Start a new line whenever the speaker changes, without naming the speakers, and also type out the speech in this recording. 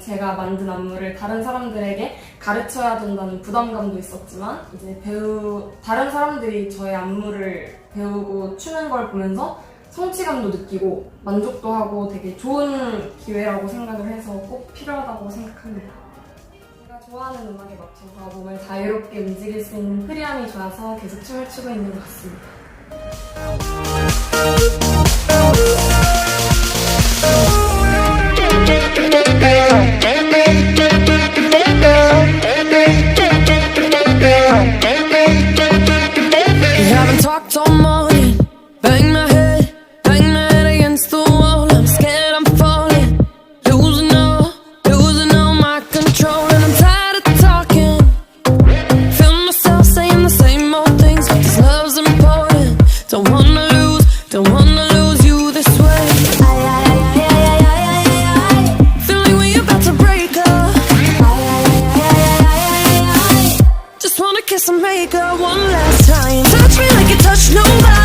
제가 만든 안무를 다른 사람들에게 가르쳐야 된다는 부담감도 있었지만 이제 배우 다른 사람들이 저의 안무를 배우고 추는 걸 보면서 성취감도 느끼고 만족도 하고 되게 좋은 기회라고 생각을 해서 꼭 필요하다고 생각합니다. 제가 좋아하는 음악에 맞춰서 몸을 자유롭게 움직일 수 있는 프리함이 좋아서 계속 춤을 추고 있는 것 같습니다.
kiss and make up one last time. Touch me like you touch nobody.